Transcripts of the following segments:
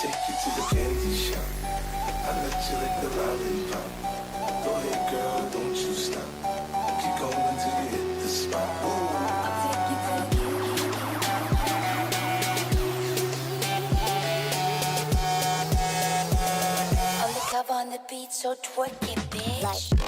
take you to the candy shop. I let you lick the lollipop. Go ahead, girl, don't you stop. Keep going till you hit the spot. Ooh. On the cover on the beat, so twerk it, bitch. Ya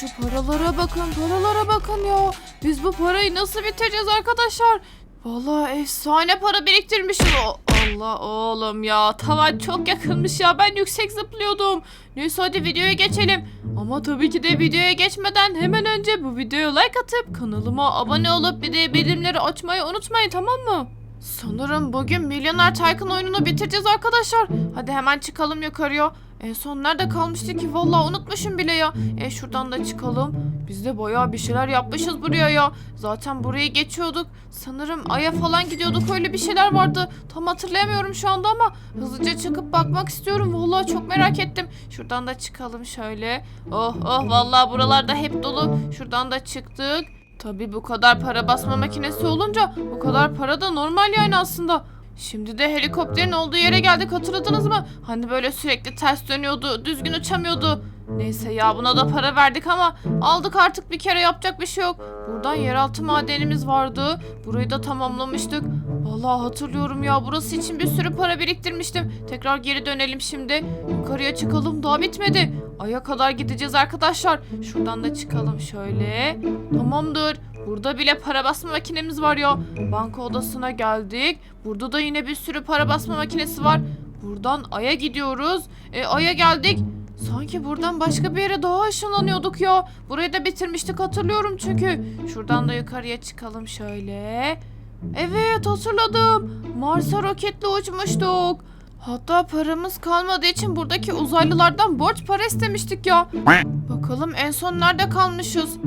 şu paralara bakın, paralara bakın ya. Biz bu parayı nasıl bitireceğiz arkadaşlar? Vallahi efsane para biriktirmişiz. O- Allah oğlum ya. Tavan çok yakınmış ya. Ben yüksek zıplıyordum. Neyse hadi videoya geçelim. Ama tabii ki de videoya geçmeden hemen önce bu videoya like atıp kanalıma abone olup bir de bildirimleri açmayı unutmayın tamam mı? Sanırım bugün Milyoner Tycoon oyununu bitireceğiz arkadaşlar. Hadi hemen çıkalım yukarıya. En son nerede kalmıştık ki? Vallahi unutmuşum bile ya. E şuradan da çıkalım. Biz de bayağı bir şeyler yapmışız buraya ya. Zaten burayı geçiyorduk. Sanırım Ay'a falan gidiyorduk. Öyle bir şeyler vardı. Tam hatırlayamıyorum şu anda ama hızlıca çıkıp bakmak istiyorum. Vallahi çok merak ettim. Şuradan da çıkalım şöyle. Oh oh vallahi buralarda hep dolu. Şuradan da çıktık. Tabii bu kadar para basma makinesi olunca bu kadar para da normal yani aslında. Şimdi de helikopterin olduğu yere geldik hatırladınız mı? Hani böyle sürekli ters dönüyordu, düzgün uçamıyordu. Neyse ya buna da para verdik ama aldık artık bir kere yapacak bir şey yok. Buradan yeraltı madenimiz vardı. Burayı da tamamlamıştık. Vallahi hatırlıyorum ya burası için bir sürü para biriktirmiştim. Tekrar geri dönelim şimdi. Yukarıya çıkalım daha bitmedi. Aya kadar gideceğiz arkadaşlar. Şuradan da çıkalım şöyle. Tamamdır. Burada bile para basma makinemiz var ya. Banka odasına geldik. Burada da yine bir sürü para basma makinesi var. Buradan Ay'a gidiyoruz. E, Ay'a geldik. Sanki buradan başka bir yere daha ışınlanıyorduk ya. Burayı da bitirmiştik hatırlıyorum çünkü. Şuradan da yukarıya çıkalım şöyle. Evet hatırladım. Mars'a roketle uçmuştuk. Hatta paramız kalmadığı için buradaki uzaylılardan borç para istemiştik ya. Bakalım en son nerede kalmışız?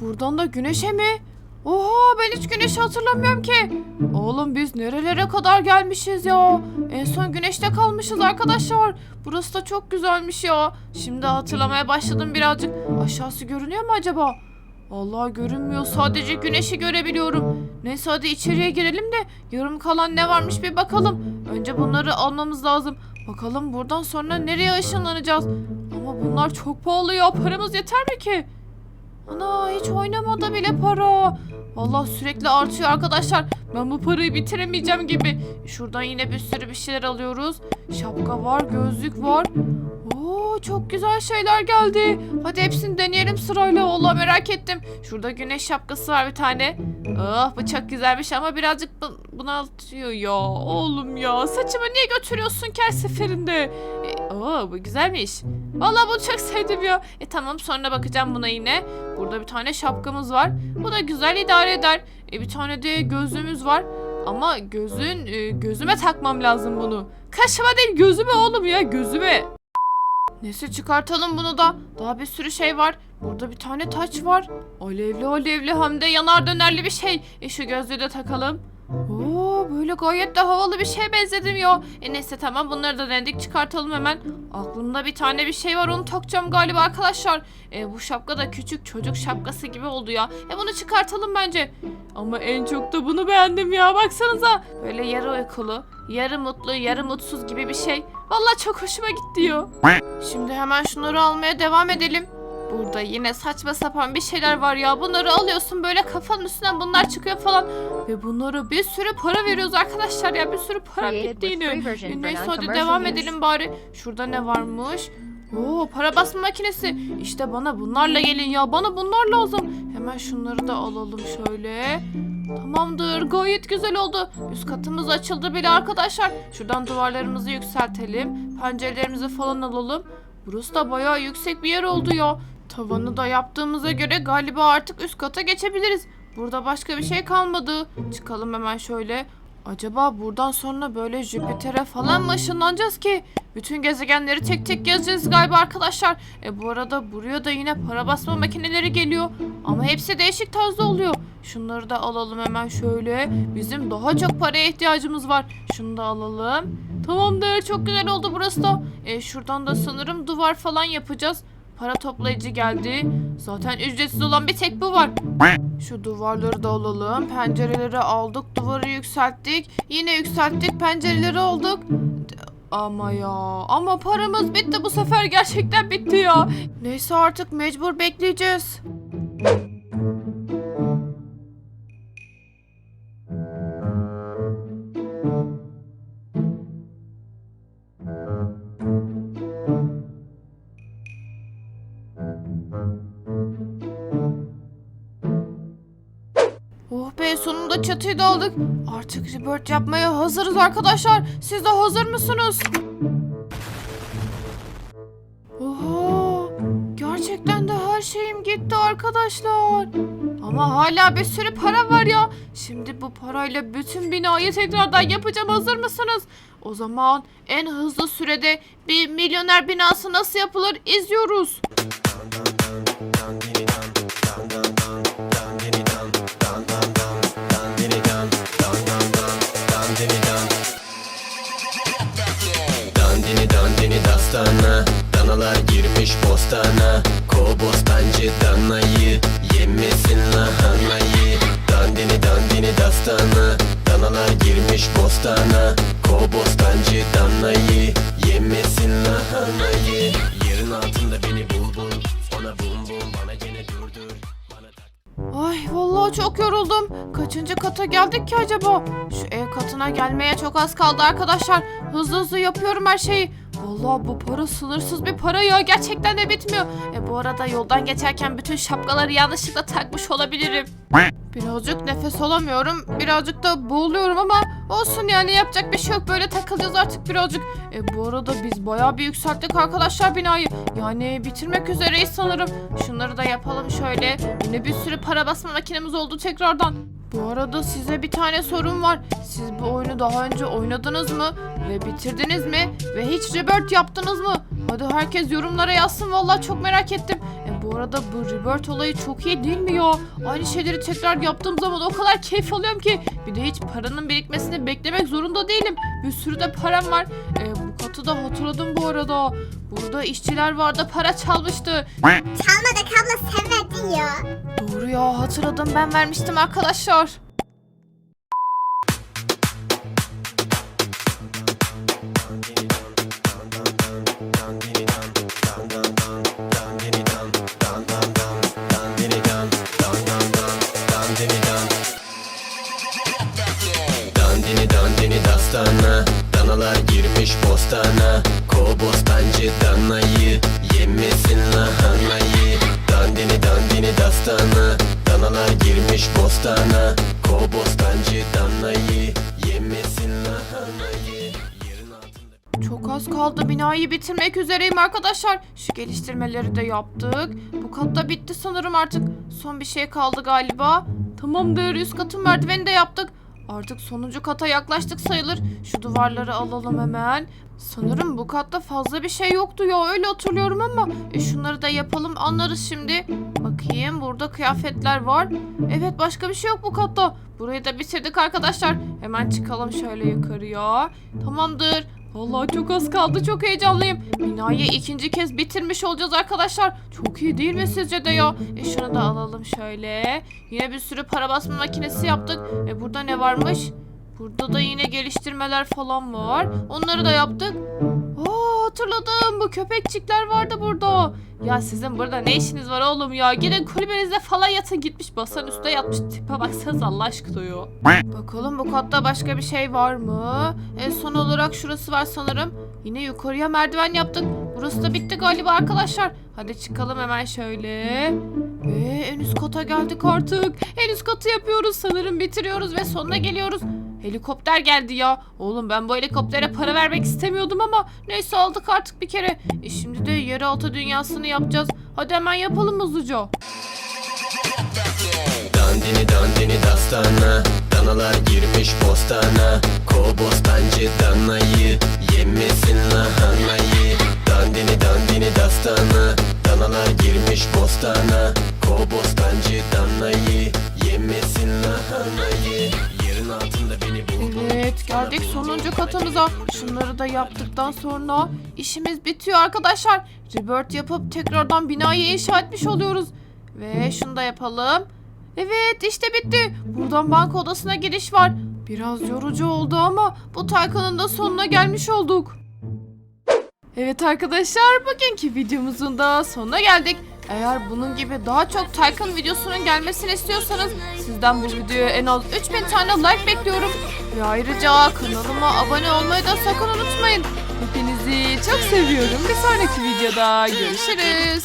Buradan da güneşe mi? Oha ben hiç güneşi hatırlamıyorum ki. Oğlum biz nerelere kadar gelmişiz ya? En son güneşte kalmışız arkadaşlar. Burası da çok güzelmiş ya. Şimdi hatırlamaya başladım birazcık. Aşağısı görünüyor mu acaba? Allah görünmüyor. Sadece güneşi görebiliyorum. Neyse hadi içeriye girelim de yarım kalan ne varmış bir bakalım. Önce bunları almamız lazım. Bakalım buradan sonra nereye ışınlanacağız? Ama bunlar çok pahalı ya. Paramız yeter mi ki? Ana hiç oynamada bile para. Vallahi sürekli artıyor arkadaşlar. Ben bu parayı bitiremeyeceğim gibi. Şuradan yine bir sürü bir şeyler alıyoruz. Şapka var, gözlük var. Oo çok güzel şeyler geldi. Hadi hepsini deneyelim sırayla. Vallahi merak ettim. Şurada güneş şapkası var bir tane. Ah bu çok güzelmiş ama birazcık bu- bunaltıyor ya. Oğlum ya saçımı niye götürüyorsun ki her seferinde? Oo bu güzelmiş. Vallahi bunu çok sevdim ya. E tamam sonra bakacağım buna yine. Burada bir tane şapkamız var. Bu da güzel idare eder. E bir tane de gözlüğümüz var. Ama gözün e, gözüme takmam lazım bunu. Kaşıma değil gözüme oğlum ya gözüme. Neyse çıkartalım bunu da. Daha bir sürü şey var. Burada bir tane taç var. Alevli alevli hem de yanar dönerli bir şey. E şu gözlüğü de takalım. Oo böyle gayet de havalı bir şeye benzedim ya. E neyse tamam bunları da denedik çıkartalım hemen. Aklımda bir tane bir şey var onu takacağım galiba arkadaşlar. E bu şapka da küçük çocuk şapkası gibi oldu ya. E bunu çıkartalım bence. Ama en çok da bunu beğendim ya baksanıza. Böyle yarı uykulu, yarı mutlu, yarı mutsuz gibi bir şey. Vallahi çok hoşuma gitti ya. Şimdi hemen şunları almaya devam edelim. Burada yine saçma sapan bir şeyler var ya. Bunları alıyorsun böyle kafanın üstünden bunlar çıkıyor falan. Ve bunlara bir sürü para veriyoruz arkadaşlar ya. Bir sürü para gitti yine. Neyse hadi devam edelim bari. Şurada ne varmış? Oo para basma makinesi. İşte bana bunlarla gelin ya. Bana bunlar lazım. Hemen şunları da alalım şöyle. Tamamdır. Gayet güzel oldu. Üst katımız açıldı bile arkadaşlar. Şuradan duvarlarımızı yükseltelim. Pencerelerimizi falan alalım. Burası da bayağı yüksek bir yer oldu ya. Tavanı da yaptığımıza göre galiba artık üst kata geçebiliriz. Burada başka bir şey kalmadı. Çıkalım hemen şöyle. Acaba buradan sonra böyle Jüpiter'e falan mı ışınlanacağız ki? Bütün gezegenleri tek tek gezeceğiz galiba arkadaşlar. E bu arada buraya da yine para basma makineleri geliyor. Ama hepsi değişik tarzda oluyor. Şunları da alalım hemen şöyle. Bizim daha çok paraya ihtiyacımız var. Şunu da alalım. Tamamdır çok güzel oldu burası da. E, şuradan da sanırım duvar falan yapacağız. Para toplayıcı geldi. Zaten ücretsiz olan bir tek bu var. Şu duvarları da alalım. Pencereleri aldık. Duvarı yükselttik. Yine yükselttik. Pencereleri olduk. Ama ya ama paramız bitti bu sefer gerçekten bitti ya. Neyse artık mecbur bekleyeceğiz. Da aldık. Artık rebirth yapmaya hazırız arkadaşlar. Siz de hazır mısınız? Oha! Gerçekten de her şeyim gitti arkadaşlar. Ama hala bir sürü para var ya. Şimdi bu parayla bütün binayı tekrardan yapacağım. Hazır mısınız? O zaman en hızlı sürede bir milyoner binası nasıl yapılır izliyoruz. Bostana Kobostancı danayı Yemesin lahanayı Yerin altında beni bul bul Ona bum bum bana gene durdur Ay vallahi çok yoruldum. Kaçıncı kata geldik ki acaba? Şu ev katına gelmeye çok az kaldı arkadaşlar. Hızlı hızlı yapıyorum her şeyi. Vallahi bu para sınırsız bir para ya. Gerçekten de bitmiyor. E bu arada yoldan geçerken bütün şapkaları yanlışlıkla takmış olabilirim. Birazcık nefes alamıyorum. Birazcık da boğuluyorum ama olsun yani yapacak bir şey yok. Böyle takılacağız artık birazcık. E bu arada biz bayağı bir yükselttik arkadaşlar binayı. Yani bitirmek üzereyiz sanırım. Şunları da yapalım şöyle. Yine bir sürü para basma makinemiz oldu tekrardan. Bu arada size bir tane sorum var. Siz bu oyunu daha önce oynadınız mı? Ve bitirdiniz mi? Ve hiç rebirth yaptınız mı? Hadi herkes yorumlara yazsın vallahi çok merak ettim. E bu arada bu rebirth olayı çok iyi değil mi ya? Aynı şeyleri tekrar yaptığım zaman o kadar keyif alıyorum ki. Bir de hiç paranın birikmesini beklemek zorunda değilim. Bir sürü de param var. E, bu katı da hatırladım bu arada. Burada işçiler vardı para çalmıştı. Çalmadık abla sen verdin ya. Doğru ya hatırladım ben vermiştim arkadaşlar. Bostana Kobostancı danayı Yemesin lahanayı Dandini dandini dastana Danalar girmiş bostana Kobostancı danayı Yemesin lahanayı Çok az kaldı binayı bitirmek üzereyim arkadaşlar. Şu geliştirmeleri de yaptık. Bu kat da bitti sanırım artık. Son bir şey kaldı galiba. Tamamdır üst katın merdiveni de yaptık. Artık sonuncu kata yaklaştık sayılır. Şu duvarları alalım hemen. Sanırım bu katta fazla bir şey yoktu ya öyle hatırlıyorum ama e şunları da yapalım anlarız şimdi. Bakayım burada kıyafetler var. Evet başka bir şey yok bu katta. Burayı da bitirdik arkadaşlar. Hemen çıkalım şöyle yukarıya. Tamamdır. Vallahi çok az kaldı çok heyecanlıyım. Binayı ikinci kez bitirmiş olacağız arkadaşlar. Çok iyi değil mi sizce de ya? E şunu da alalım şöyle. Yine bir sürü para basma makinesi yaptık. E burada ne varmış? Burada da yine geliştirmeler falan var. Onları da yaptık. Aa hatırladım. Bu köpekçikler vardı burada. Ya sizin burada ne işiniz var oğlum ya? Gidin kulübenizde falan yatın gitmiş. Basan üstte yatmış. Tipe baksanız Allah aşkına ya. Bakalım bu katta başka bir şey var mı? En son olarak şurası var sanırım. Yine yukarıya merdiven yaptık. Burası da bitti galiba arkadaşlar. Hadi çıkalım hemen şöyle. Ve en üst kata geldik artık. En üst katı yapıyoruz sanırım bitiriyoruz ve sonuna geliyoruz. Helikopter geldi ya. Oğlum ben bu helikoptere para vermek istemiyordum ama neyse aldık artık bir kere. E şimdi de yeraltı dünyasını yapacağız. Hadi hemen yapalım hızlıca. Dandini dandini dastana Danalar girmiş bostana Kobostancı danayı Yemesin lahanayı Dandini dandini dastana Danalar girmiş bostana Kobostancı danayı Yemesin lahanayı Yerin altında beni bul bul Evet geldik sonuncu katımıza. Şunları da yaptıktan sonra işimiz bitiyor arkadaşlar. Rebirth yapıp tekrardan binayı inşa etmiş oluyoruz. Ve şunu da yapalım. Evet işte bitti. Buradan banka odasına giriş var. Biraz yorucu oldu ama bu Taycan'ın da sonuna gelmiş olduk. Evet arkadaşlar bugünkü videomuzun da sonuna geldik. Eğer bunun gibi daha çok Taycan videosunun gelmesini istiyorsanız sizden bu videoya en az 3000 tane like bekliyorum. Ve ayrıca kanalıma abone olmayı da sakın unutmayın. Hepinizi çok seviyorum. Bir sonraki videoda görüşürüz.